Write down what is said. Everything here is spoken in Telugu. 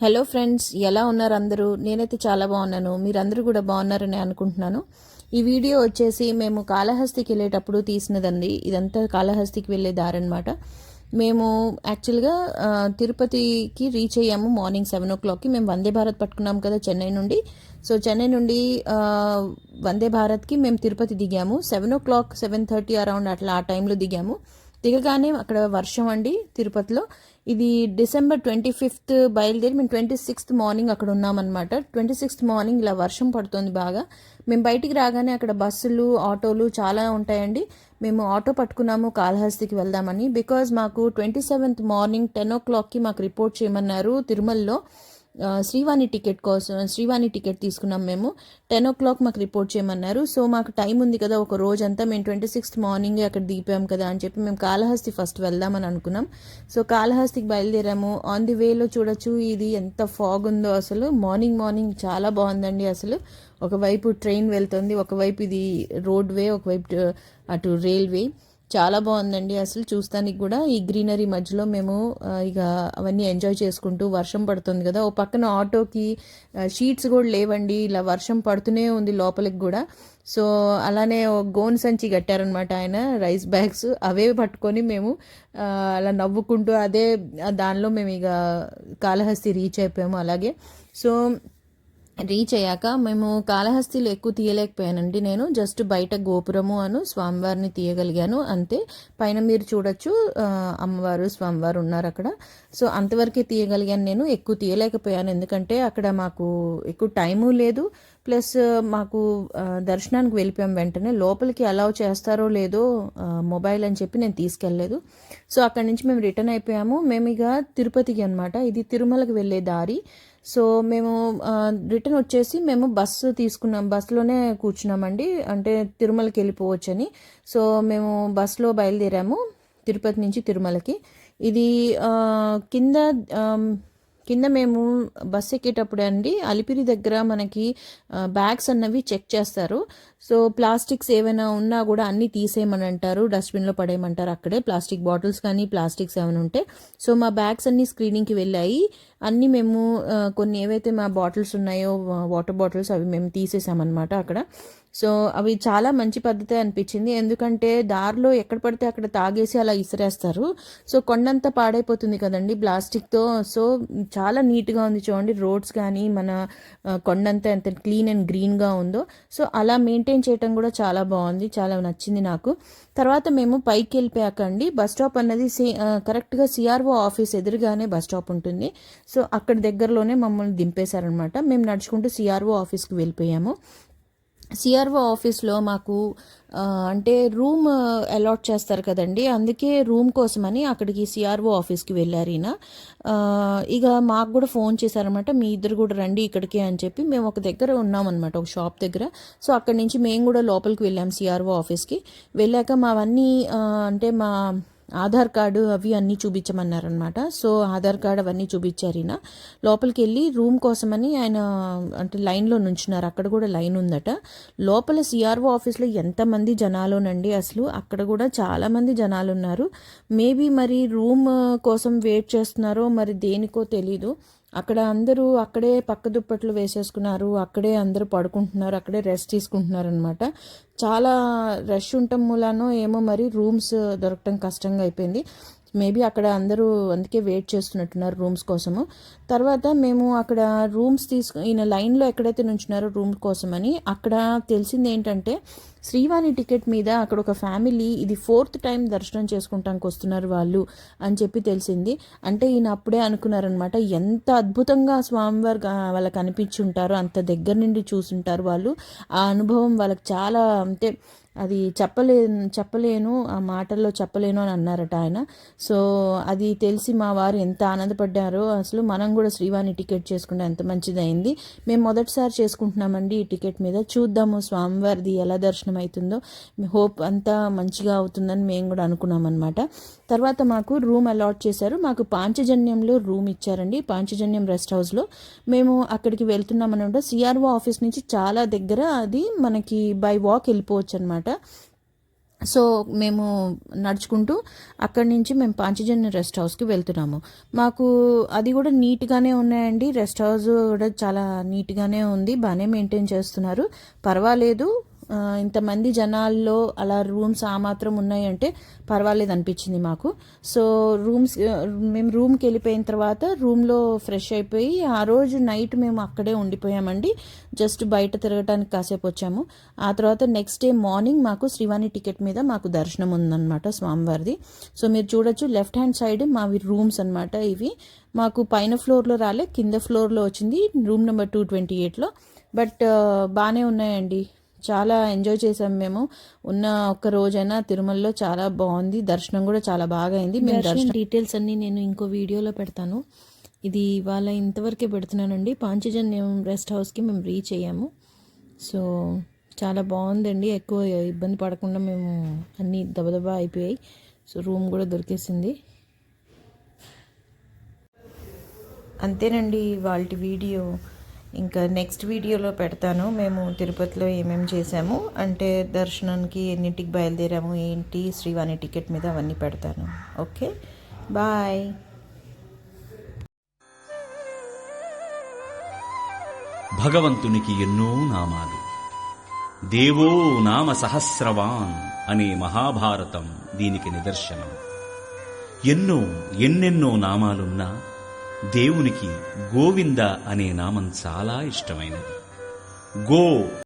హలో ఫ్రెండ్స్ ఎలా ఉన్నారు అందరూ? నేనైతే చాలా బాగున్నాను. మీరందరూ కూడా బాగున్నారని అనుకుంటున్నాను. ఈ వీడియో వచ్చేసి మేము కాళహస్తికి వెళ్ళేటప్పుడు తీసినదండి. ఇదంతా కాళహస్తికి వెళ్ళే దారనమాట మేము యాక్చువల్గా తిరుపతికి రీచ్ అయ్యాము మార్నింగ్ సెవెన్ ఓ క్లాక్కి. మేము వందే భారత్ పట్టుకున్నాం కదా చెన్నై నుండి. సో చెన్నై నుండి వందే భారత్కి మేము తిరుపతి దిగాము. Seven o'clock seven thirty around అట్లా ఆ టైంలో దిగాము. దిగగానే అక్కడ వర్షం అండి తిరుపతిలో. ఇది డిసెంబర్ ట్వంటీ ఫిఫ్త్ బయలుదేరి మేము ట్వంటీ సిక్స్త్ మార్నింగ్ అక్కడ ఉన్నామన్నమాట. ట్వంటీ సిక్స్త్ మార్నింగ్ ఇలా వర్షం పడుతుంది బాగా. మేము బయటికి రాగానే అక్కడ బస్సులు ఆటోలు చాలా ఉంటాయండి. మేము ఆటో పట్టుకున్నాము కాళహస్తికి వెళ్దామని. బికాజ్ మాకు twenty seventh morning ten o'clock మాకు రిపోర్ట్ చేయమన్నారు తిరుమలలో. శ్రీవాణి టికెట్ కోసం శ్రీవాణి టికెట్ తీసుకున్నాం మేము. టెన్ ఓ క్లాక్ మాకు రిపోర్ట్ చేయమన్నారు. సో మాకు టైం ఉంది కదా ఒక రోజంతా మేము ట్వంటీ సిక్స్త్ మార్నింగ్ అక్కడ దిగిపోయాం కదా అని చెప్పి మేము కాళహస్తి ఫస్ట్ వెళ్దామని అనుకున్నాం. సో కాళహస్తికి బయలుదేరాము. ఆన్ ది వేలో చూడొచ్చు ఇది ఎంత ఫాగ్ ఉందో అసలు. మార్నింగ్ మార్నింగ్ చాలా బాగుందండి అసలు. ఒకవైపు ట్రైన్ వెళ్తుంది ఒకవైపు ఇది రోడ్వే ఒకవైపు అటు రైల్వే చాలా బాగుందండి. అసలు చూస్తానికి కూడా ఈ గ్రీనరీ మధ్యలో మేము ఇక అవన్నీ ఎంజాయ్ చేసుకుంటూ వర్షం పడుతుంది కదా. ఓ పక్కన ఆటోకి షీట్స్ కూడా లేవండి. ఇలా వర్షం పడుతూనే ఉంది లోపలికి కూడా. సో అలానే ఓ గోన్ సంచి కట్టారనమాట ఆయన రైస్ బ్యాగ్స్. అవే పట్టుకొని మేము అలా నవ్వుకుంటూ అదే దానిలో మేము ఇక కాళహస్తి రీచ్ అయిపోయాము అలాగే. సో రీచ్ అయ్యాక మేము కాళహస్తిలో ఎక్కువ తీయలేకపోయానండి నేను. జస్ట్ బయట గోపురము అను స్వామివారిని తీయగలిగాను. అంతే. పైన మీరు చూడొచ్చు అమ్మవారు స్వామివారు ఉన్నారు అక్కడ సో అంతవరకే తీయగలిగాను నేను. ఎక్కువ తీయలేకపోయాను. ఎందుకంటే అక్కడ మాకు ఎక్కువ టైము లేదు. ప్లస్ మాకు దర్శనానికి వెళ్ళిపోయాం వెంటనే. లోపలికి అలౌ చేస్తారో లేదో మొబైల్ అని చెప్పి నేను తీసుకెళ్ళలేదు. సో అక్కడి నుంచి మేము రిటర్న్ అయిపోయాము. మేము ఇక తిరుపతికి అనమాట ఇది తిరుమలకి వెళ్ళే దారి. సో మేము రిటర్న్ వచ్చేసి మేము బస్సు తీసుకున్నాం. బస్సులోనే కూర్చున్నామండి. అంటే తిరుమలకి వెళ్ళిపోవచ్చని. సో మేము బస్సులో బయలుదేరాము. తిరుపతి నుంచి తిరుమలకి. ఇది కింద కింద మేము బస్ ఎక్కేటప్పుడు అండి అలిపిరి దగ్గర మనకి బ్యాగ్స్ అన్నవి చెక్ చేస్తారు. సో ప్లాస్టిక్స్ ఏమైనా ఉన్నా కూడా అన్నీ తీసేయమని అంటారు. డస్ట్బిన్లో పడేయమంటారు అక్కడే. ప్లాస్టిక్ బాటిల్స్ కానీ ప్లాస్టిక్స్ ఏమైనా ఉంటే. సో మా బ్యాగ్స్ అన్నీ స్క్రీనింగ్కి వెళ్ళాయి. అన్నీ మేము కొన్ని ఏవైతే మా బాటిల్స్ ఉన్నాయో వాటర్ బాటిల్స్ అవి మేము తీసేసామన్నమాట అక్కడ. సో అవి చాలా మంచి పద్ధతి అనిపించింది. ఎందుకంటే దారిలో ఎక్కడ పడితే అక్కడ తాగేసి అలా ఇసిరేస్తారు. సో కొండంతా పాడైపోతుంది కదండి ప్లాస్టిక్తో. సో చాలా నీట్గా ఉంది చూడండి. రోడ్స్ కానీ మన కొండంతా ఎంత క్లీన్ అండ్ గ్రీన్గా ఉందో. సో అలా మెయింటైన్ చేయటం కూడా చాలా బాగుంది. చాలా నచ్చింది నాకు. తర్వాత మేము పైకి వెళ్ళిపోయాక అండి బస్ స్టాప్ అన్నది సి కరెక్ట్గా సిఆర్ఓ ఆఫీస్ ఎదురుగానే బస్ స్టాప్ ఉంటుంది. సో అక్కడ దగ్గరలోనే మమ్మల్ని దింపేశారనమాట మేము నడుచుకుంటూ సిఆర్ఓ ఆఫీస్కి వెళ్ళిపోయాము. సిఆర్ఓ ఆఫీస్లో మాకు అంటే రూమ్ అలాట్ చేస్తారు కదండి. అందుకే రూమ్ కోసమని అక్కడికి సిఆర్ఓ ఆఫీస్కి వెళ్ళారు ఈయన. ఇక మాకు కూడా ఫోన్ చేశారనమాట మీ ఇద్దరు కూడా రండి ఇక్కడికే అని చెప్పి మేము ఒక దగ్గర ఉన్నామన్నమాట ఒక షాప్ దగ్గర. సో అక్కడి నుంచి మేము కూడా లోపలికి వెళ్ళాం సిఆర్ఓ ఆఫీస్కి వెళ్ళాక మావన్నీ అంటే మా ఆధార్ కార్డు అవి అన్నీ చూపించమన్నారనమాట సో ఆధార్ కార్డు అవన్నీ చూపించారు ఈయన. లోపలికి వెళ్ళి రూమ్ కోసమని ఆయన అంటే లైన్లో నుంచున్నారు. అక్కడ కూడా లైన్ ఉందట. లోపల సిఆర్ఓ ఆఫీస్లో ఎంతమంది జనాలునండి అసలు? అక్కడ కూడా చాలామంది జనాలు ఉన్నారు మేబీ మరి రూమ్ కోసం వెయిట్ చేస్తున్నారో మరి దేనికో తెలీదు. అక్కడ అందరూ అక్కడే పక్క దుప్పట్లు వేసేసుకున్నారు అక్కడే అందరూ పడుకుంటున్నారు అక్కడే రెస్ట్ తీసుకుంటున్నారు అనమాట చాలా రష్ ఉండటం మూలానో ఏమో మరి రూమ్స్ దొరకటం కష్టంగా అయిపోయింది. మేబీ అక్కడ అందరూ అందుకే వెయిట్ చేస్తున్నట్టున్నారు రూమ్స్ కోసము. తర్వాత మేము అక్కడ రూమ్స్ తీసుకు ఈయన లైన్లో ఎక్కడైతే నుంచున్నారో రూమ్ కోసమని అక్కడ తెలిసింది ఏంటంటే శ్రీవాణి టికెట్ మీద అక్కడ ఒక ఫ్యామిలీ ఇది ఫోర్త్ టైం దర్శనం చేసుకుంటానికి వస్తున్నారు వాళ్ళు అని చెప్పి తెలిసింది. అంటే ఈయన అప్పుడే అనుకున్నారనమాట ఎంత అద్భుతంగా స్వామివారు వాళ్ళకి అనిపించి ఉంటారో అంత దగ్గర నుండి చూసుంటారు వాళ్ళు. ఆ అనుభవం వాళ్ళకి చాలా అంటే అది చెప్పలేను చెప్పలేను ఆ మాటల్లో చెప్పలేను అని అన్నారట ఆయన. సో అది తెలిసి మా వారు ఎంత ఆనందపడ్డారో అసలు మనం కూడా శ్రీవాణి టికెట్ చేసుకుంటే ఎంత మంచిదైంది మేము మొదటిసారి చేసుకుంటున్నామండి ఈ టికెట్ మీద. చూద్దాము స్వామివారిది ఎలా దర్శనం అవుతుందో హోప్ అంతా మంచిగా అవుతుందని మేము కూడా అనుకున్నాం అనమాట తర్వాత మాకు రూమ్ అలాట్ చేశారు. మాకు పాంచజన్యంలో రూమ్ ఇచ్చారండి. పాంచజన్యం రెస్ట్ హౌస్లో. మేము అక్కడికి వెళ్తున్నాం అనమాట సిఆర్ఓ ఆఫీస్ నుంచి చాలా దగ్గర అది మనకి బై వాక్ వెళ్ళిపోవచ్చు అనమాట సో మేము నడుచుకుంటూ అక్కడి నుంచి మేము పాంచజన్య రెస్ట్ హౌస్కి వెళ్తున్నాము. మాకు అది కూడా నీట్గానే ఉన్నాయండి. రెస్ట్ హౌస్ కూడా చాలా నీట్గానే ఉంది. బాగానే మెయింటైన్ చేస్తున్నారు. పర్వాలేదు. ఇంతమంది జనాల్లో అలా రూమ్స్ ఆ మాత్రం ఉన్నాయంటే పర్వాలేదు అనిపించింది మాకు. సో రూమ్స్ మేము రూమ్కి వెళ్ళిపోయిన తర్వాత రూమ్లో ఫ్రెష్ అయిపోయి ఆ రోజు నైట్ మేము అక్కడే ఉండిపోయామండి. జస్ట్ బయట తిరగటానికి కాసేపు వచ్చాము. ఆ తర్వాత నెక్స్ట్ డే మార్నింగ్ మాకు శ్రీవాణి టికెట్ మీద మాకు దర్శనం ఉందన్నమాట స్వామివారిది. సో మీరు చూడొచ్చు లెఫ్ట్ హ్యాండ్ సైడ్ మావి రూమ్స్ అనమాట ఇవి. మాకు పైన ఫ్లోర్లో రాలే కింద ఫ్లోర్లో వచ్చింది రూమ్ నెంబర్ టూ ట్వంటీ ఎయిట్లో. బట్ బాగానే ఉన్నాయండి. చాలా ఎంజాయ్ చేసాం మేము. ఉన్న ఒక్క రోజైనా తిరుమలలో చాలా బాగుంది. దర్శనం కూడా చాలా బాగా అయింది మేము దర్శనం డీటెయిల్స్ అన్ని నేను ఇంకో వీడియోలో పెడతాను. ఇది ఇవాళ ఇంతవరకే పెడుతున్నానండి. పాంచజన్యం రెస్ట్ హౌస్కి మేము రీచ్ అయ్యాము. సో చాలా బాగుందండి. ఎక్కువ ఇబ్బంది పడకుండా మేము అన్నీ దబదబా అయిపోయాయి. సో రూమ్ కూడా దొరికేసింది. అంతేనండి వాళ్ళ వీడియో. ఇంకా నెక్స్ట్ వీడియోలో పెడతాను. మేము తిరుపతిలో ఏమేమి చేసాము అంటే దర్శనానికి ఎన్నింటికి బయలుదేరాము? ఏంటి? శ్రీవాణి టికెట్ మీద అవన్నీ పెడతాను. ఓకే? బాయ్ భగవంతునికి ఎన్నో నామాలు. దేవో నామ సహస్రవాన్ అనే మహాభారతం దీనికి నిదర్శనం. ఎన్నో ఎన్నెన్నో నామాలున్నా దేవునికి గోవింద అనే నామం చాలా ఇష్టమైనది. గో